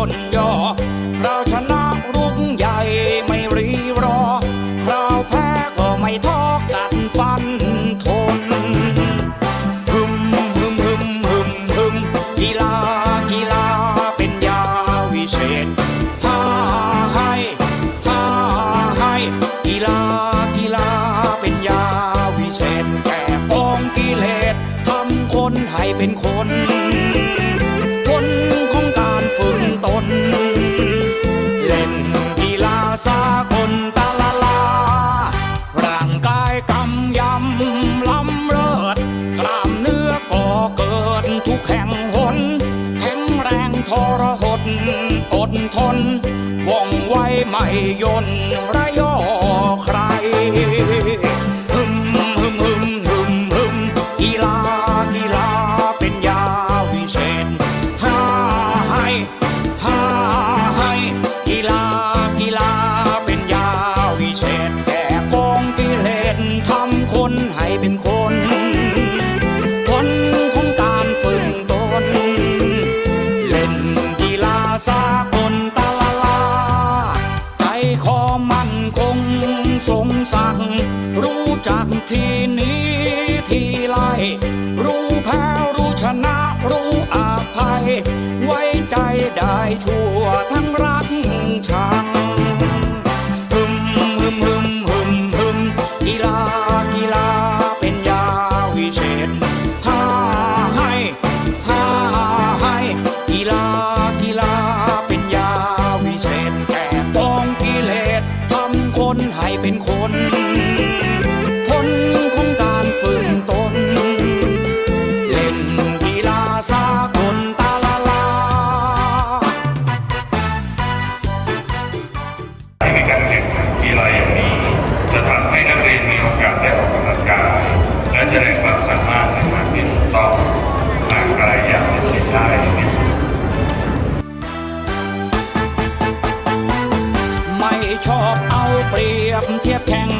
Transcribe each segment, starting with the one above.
่นย่อเราชนะรุ่งใหญ่ไม่รีรอคราวแพ้ก็ไม่ท้อกันฟันทนฮึมฮึมฮึมฮึมฮึมกีฬากีฬาเป็นยาวิเศษพาให้พาให้กีฬากีฬาเป็นยาวิเศษแก่กองกิเลสทำคนให้เป็นคน นว่องไวไม่ยนระยอใครฮึมฮึมฮึมฮึมฮึมกีฬากีฬาเป็นยาวิเศษห้าให้ห้าให้กีฬากีฬาเป็นยาวิเศษแก่กองกิเลสทำคนให้เป็นคนผลของการฝึกตนเล่นกีฬาสา จากที่นี้ที่ไรรู้แพ้รู้ชนะรู้อภัย ไว้ใจได้ชั่วทั้ง เปรียบเทียบแข่ง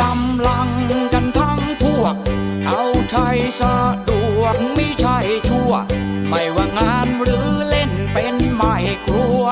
กำลังกันทั้งพวก เอาใช้สะดวกไม่ใช่ชั่ว ไม่ว่างานหรือเล่นเป็นไม่กลัว